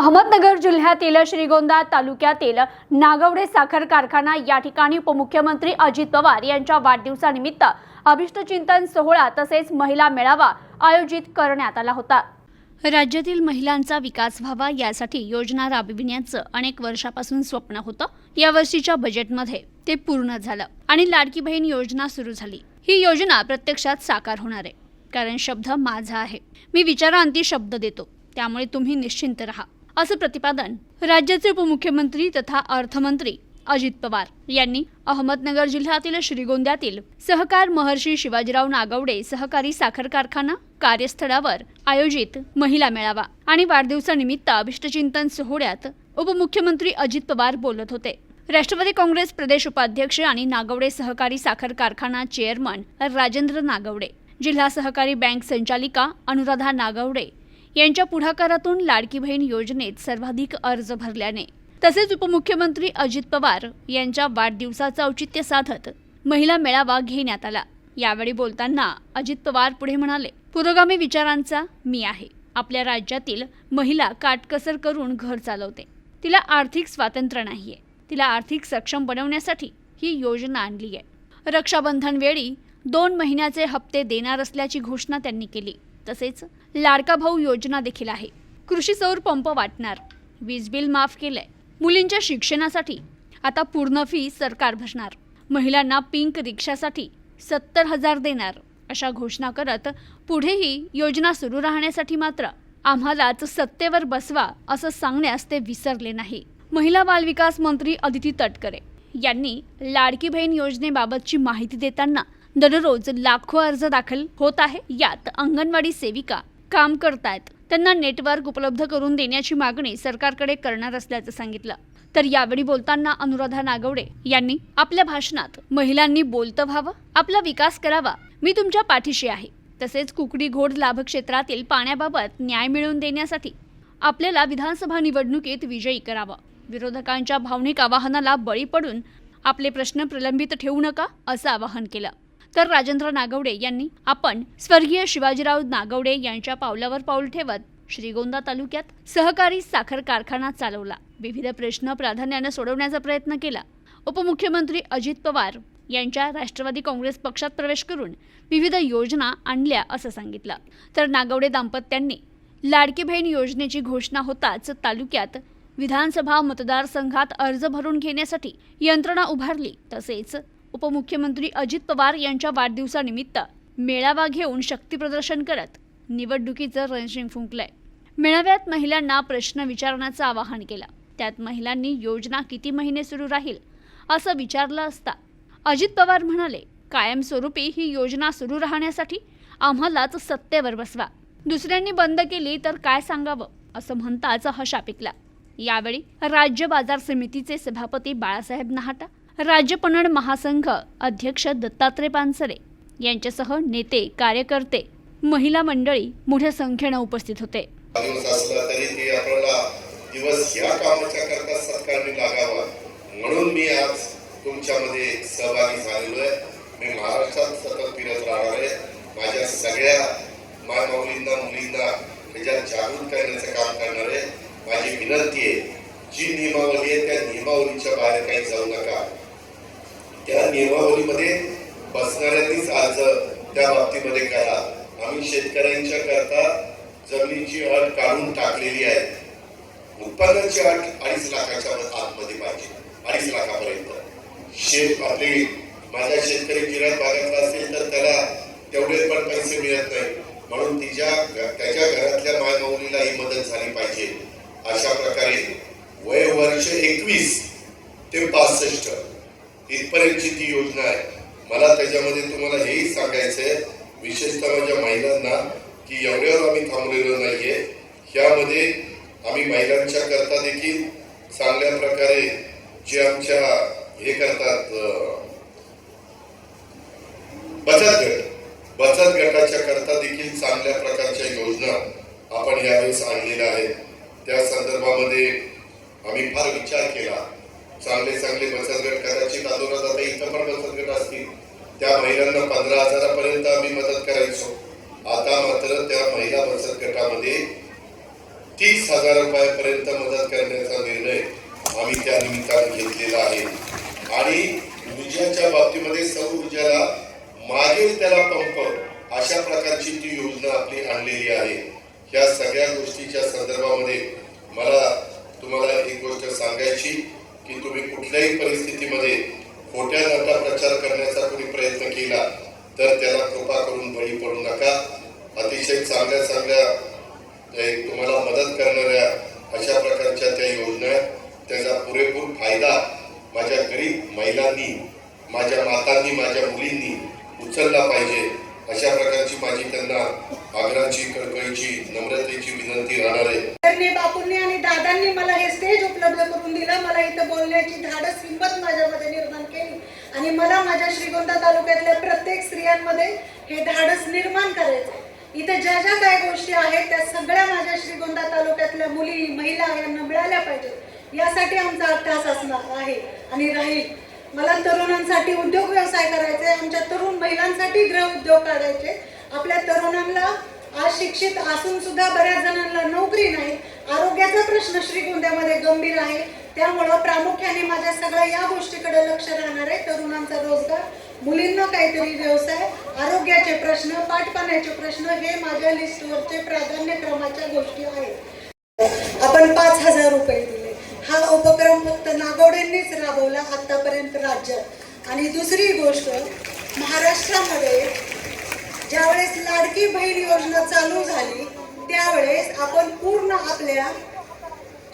अहमदनगर जिल्ह्यातील श्रीगोंदा तालुक्यातील नागवडे साखर कारखाना या ठिकाणी उपमुख्यमंत्री अजित पवार यांच्या वाढदिवसानिमित्त अभिष्टचिंतन सोहळा तसेच महिला मेळावा आयोजित करण्यात आला होता. राज्यातील महिलांचा विकास व्हावा यासाठी योजना राबविण्याचं अनेक वर्षापासून स्वप्न होतं. यावर्षीच्या बजेटमध्ये ते पूर्ण झालं आणि लाडकी बहीण योजना सुरू झाली. ही योजना प्रत्यक्षात साकार होणार आहे. कारण शब्द माझा आहे. मी विचारांती शब्द देतो. त्यामुळे तुम्ही निश्चिंत राहा. असं प्रतिपादन राज्याचे उपमुख्यमंत्री तथा अर्थमंत्री अजित पवार यांनी अहमदनगर जिल्ह्यातील श्रीगोंद्यातील सहकार महर्षी शिवाजीराव नागवडे सहकारी साखर कारखाना कार्यस्थळावर आयोजित महिला मेळावा आणि वाढदिवसानिमित्त अभिष्टचिंतन सोहळ्यात उपमुख्यमंत्री अजित पवार बोलत होते. राष्ट्रवादी काँग्रेस प्रदेश उपाध्यक्ष आणि नागवडे सहकारी साखर कारखाना चेअरमन राजेंद्र नागवडे जिल्हा सहकारी बँक संचालिका अनुराधा नागवडे यांच्या पुढाकारातून लाडकी बहीण योजनेत सर्वाधिक अर्ज भरल्याने. तसेच उपमुख्यमंत्री अजित पवार यांच्या वाढदिवसाचं औचित्य साधत महिला मेळावा घेण्यात आला. यावेळी बोलताना अजित पवार पुढे म्हणाले पुरोगामी विचारांचा मी आहे. आपल्या राज्यातील महिला काटकसर करून घर चालवते. तिला आर्थिक स्वातंत्र्य नाहीये. तिला आर्थिक सक्षम बनवण्यासाठी ही योजना आणली आहे. रक्षाबंधन वेळी दोन महिन्याचे हप्ते देणार असल्याची घोषणा त्यांनी केली. तसेच लाडका भाऊ योजना देखील आहे. कृषी सौर पंप वाटणार. वीज बिल माफ केलंय. मुलींच्या शिक्षणासाठी आता पूर्ण फी सरकार भरणार. महिलांना पिंक रिक्षासाठी सत्तर हजार देणार अशा घोषणा करत पुढेही योजना सुरू राहण्यासाठी मात्र आम्हालाच सत्तेवर बसवा असं सांगण्यास ते विसरले नाही. महिला बालविकास मंत्री अदिती तटकरे यांनी लाडकी बहीण योजनेबाबतची माहिती देताना दररोज लाखो अर्ज दाखल होत आहे. यात अंगणवाडी सेविका काम करतायत. त्यांना नेटवर्क उपलब्ध करून देण्याची मागणी सरकारकडे करणार असल्याचं सांगितलं. तर यावेळी बोलताना अनुराधा नागवडे यांनी आपल्या भाषणात महिलांनी बोलतं व्हावं आपला विकास करावा. मी तुमच्या पाठीशी आहे. तसेच कुकडी घोड लाभ क्षेत्रातील पाण्याबाबत न्याय मिळवून देण्यासाठी आपल्याला विधानसभा निवडणुकीत विजयी करावं. विरोधकांच्या भावनिक आवाहनाला बळी पडून आपले प्रश्न प्रलंबित ठेवू नका असं आवाहन केलं. तर राजेंद्र नागवडे यांनी आपण स्वर्गीय शिवाजीराव नागवडे यांच्या पावलावर पाऊल ठेवत श्रीगोंदा तालुक्यात सहकारी साखर कारखाना चालवला. विविध प्रश्न प्राधान्यानं सोडवण्याचा प्रयत्न केला. उपमुख्यमंत्री अजित पवार यांच्या राष्ट्रवादी काँग्रेस पक्षात प्रवेश करून विविध योजना आणल्या असं सांगितलं. तर नागवडे दाम्पत्यांनी लाडकी बहीण योजनेची घोषणा होताच तालुक्यात विधानसभा मतदारसंघात अर्ज भरून घेण्यासाठी यंत्रणा उभारली. तसेच उपमुख्यमंत्री अजित पवार यांच्या वाढदिवसानिमित्त मेळावा घेऊन शक्तीप्रदर्शन करत निवडणुकीचं रणशिंग फुंकलंय. मेळाव्यात महिलांना प्रश्न विचारण्याचं आवाहन केलं. त्यात महिलांनी योजना किती महिने सुरू राहील असं विचारलं असता अजित पवार म्हणाले कायमस्वरूपी ही योजना सुरू राहण्यासाठी आम्हालाच सत्तेवर बसवा. दुसऱ्यांनी बंद केली तर काय सांगावं असं म्हणताच हशा पिकला. यावेळी राज्य बाजार समितीचे सभापती बाळासाहेब नाहटा राज्य पणन महासंघ अध्यक्ष दत्तात्रय पानसरे यांच्यासह नेते कार्यकर्ते महिला मंडळी मोठ्या संख्येनं उपस्थित होते. दिवस या कामाच्या करता सत्कारणी लागावा. म्हणून मी आज तुमच्यामध्ये सहभागी झालेलो आहे. मी महाराष्ट्रात सतत फिरत राहणार आहे. माझ्या सगळ्या माय माऊलींना मुलींना त्याच्यात जागृत करण्याचं काम करणार आहे. माझी विनंती आहे जी नियमावली आहे त्या नियमावलीच्या बाहेर काही जाऊ नका. या नियमावलीमध्ये बसणाऱ्यांनीच अर्ज त्या बाबतीमध्ये करा. आम्ही शेतकऱ्यांच्या करता जमिनीची अट काढून टाकलेली आहे. उत्पादनाची अट अडीच लाखाच्या आतमध्ये पाहिजे. अडीच लाखापर्यंत. शेत आपली माझ्या शेतकरी किरात भागातला असेल तर त्याला तेवढे पण पैसे मिळत नाही. म्हणून तिच्या त्याच्या घरातल्या मायमाऊलीला ही मदत झाली पाहिजे. अशा प्रकारे वय वर्ष एकवीस ते पासष्ट. इथपर्यंतची ती योजना आहे. मला त्याच्यामध्ये तुम्हाला हेही सांगायचंय विशेषतः माझ्या महिलांना की एवढ्यावर आम्ही थांबलेलो नाहीये. ह्यामध्ये आम्ही महिलांच्या करता देखील चांगल्या प्रकारे जे आमच्या हे करतात बचत गट बचत गटाच्या करता देखील चांगल्या प्रकारच्या योजना आपण यावेळेस आणलेल्या आहेत. त्या संदर्भामध्ये आम्ही फार विचार केला. चांगले चांगले बचत गट कदाचित अधोरात आता इथं पण बचत गट असतील. त्या महिलांना पंधरा हजारापर्यंत आम्ही मदत करायचो. आता मात्र त्या महिला बचत गटामध्ये तीस हजार रुपयापर्यंत मदत करण्याचा निर्णय आम्ही त्या निमित्तानं घेतलेला आहे. आणि ऊर्जाच्या बाबतीमध्ये सौर ऊर्जाला मागेल त्याला पंप अशा प्रकारची ती योजना आपली आणलेली आहे. या सगळ्या गोष्टीच्या संदर्भामध्ये मला तुम्हाला एक गोष्ट सांगायची की तुम्ही कुठल्याही परिस्थितीमध्ये खोट्या नटा प्रचार करण्याचा कोणी प्रयत्न केला तर त्याला कृपा करून बळी पडू नका. अतिशय चांगल्या चांगल्या तुम्हाला मदत करणाऱ्या अशा प्रकारच्या त्या योजना त्याचा पुरेपूर फायदा माझ्या गरीब महिलांनी माझ्या मातांनी माझ्या मुलींनी उचलला पाहिजे. अशा प्रकारची माझी त्यांना आग्रहाची कळकळीची नम्रतेची विनंती राहणार आहे. त्यांनी बापूंनी आणि दादांनी मला हे स्टेज उपलब्ध करून दिलं. मला इथं बोलण्याची धाडस हिंमत माझ्यामध्ये आणि मला माझ्या श्रीगोंदा तालुक्यातल्या प्रत्येक स्त्रियांमध्ये हे धाडस निर्माण करायचं इथं ज्या ज्या काय गोष्टी आहेत त्या सगळ्या माझ्या श्रीगोंदा तालुक्यातल्या मुली महिला यांना मिळाल्या पाहिजेत. यासाठी आमचा अभ्यास असणार आहे. आणि राहील मला तरुणांसाठी उद्योग व्यवसाय करायचे आमच्या तरुण महिलांसाठी गृह उद्योग काढायचे. आपल्या तरुणांना आज शिक्षित असून सुद्धा बऱ्याच जणांना नोकरी नाही. आरोग्याचा प्रश्न श्रीगोंद्यामध्ये गंभीर आहे. त्यामुळं प्रामुख्याने माझ्या सगळ्या या गोष्टीकडे लक्ष राहणार आहे. तरुणांचा रोजगार मुलींना काहीतरी व्यवसाय आरोग्याचे प्रश्न पाठपाण्याचे प्रश्न हे माझ्या लिस्टवरचे प्राधान्यक्रमाच्या गोष्टी आहेत. आपण पाच हजार रुपये दिले. हा उपक्रम फक्त नागवडेंनीच राबवला आतापर्यंत राज्यात. आणि दुसरी गोष्ट महाराष्ट्रामध्ये ज्यावेळेस लाडकी बहीण योजना चालू झाली त्यावेळेस आपण पूर्ण आपल्या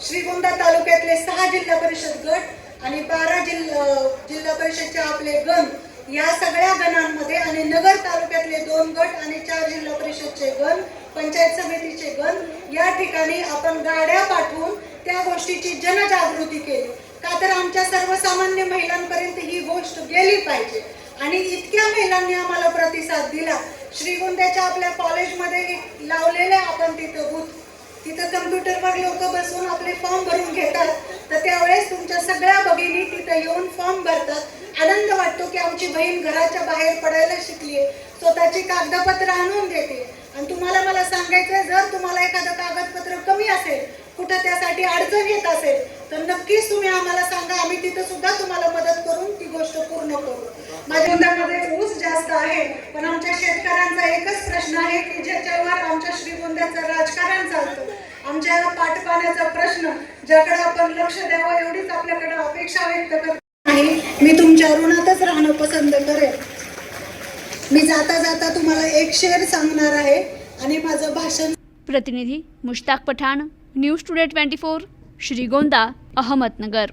श्रीगोंदा तालुक्यातले सहा जिल्हा परिषद गट आणि बारा जिल्हा जिल्हा परिषदचे आपले गण या सगळ्या गणांमध्ये आणि नगर तालुक्यातले दोन गट आणि चार जिल्हा परिषदचे गण पंचायत समितीचे गण या ठिकाणी आपण गाड्या पाठवून त्या गोष्टीची जनजागृती केली. का तर आमच्या सर्वसामान्य महिलांपर्यंत ही गोष्ट गेली पाहिजे. आणि इतक्या महिलांनी आम्हाला प्रतिसाद दिला. श्रीगोंद्याच्या आपल्या कॉलेजमध्ये लावलेले आपण तिथं बूथ तिथं कम्प्युटरवर लोक बसून आपले फॉर्म भरून घेतात. तर त्यावेळेस तुमच्या सगळ्या भगिनी तिथं येऊन फॉर्म भरतात. आनंद वाटतो की आमची बहीण घराच्या बाहेर पडायला शिकली स्वतःची कागदपत्र आणून देते. आणि तुम्हाला मला सांगायचं जर तुम्हाला एखादं कागदपत्र कमी असेल कुठं त्यासाठी अडचण येत असेल तर नक्कीच तुम्ही आम्हाला सांगा. आम्ही तिथं सुद्धा तुम्हाला मदत करून ती गोष्ट पूर्ण करू. माझ्या ऊस जास्त आहे पण आमच्या शेतकऱ्यांचा एकच प्रश्न आहे की ज्याच्यावर आमच्या श्रीगोंद्याचं राजकारण चालतं. आमच्या पाठपाण्याचा प्रश्न ज्याकडे आपण लक्ष द्यावं एवढीच आपल्याकडे अपेक्षा व्यक्त करत. नाही मी तुमच्या ऋणातच राहणं पसंत करेन. मी जाता जाता तुम्हाला एक शेर सांगणार आहे आणि माझं भाषण प्रतिनिधी Mushtaq Pathan news today twenty four Shrigonda Ahmednagar.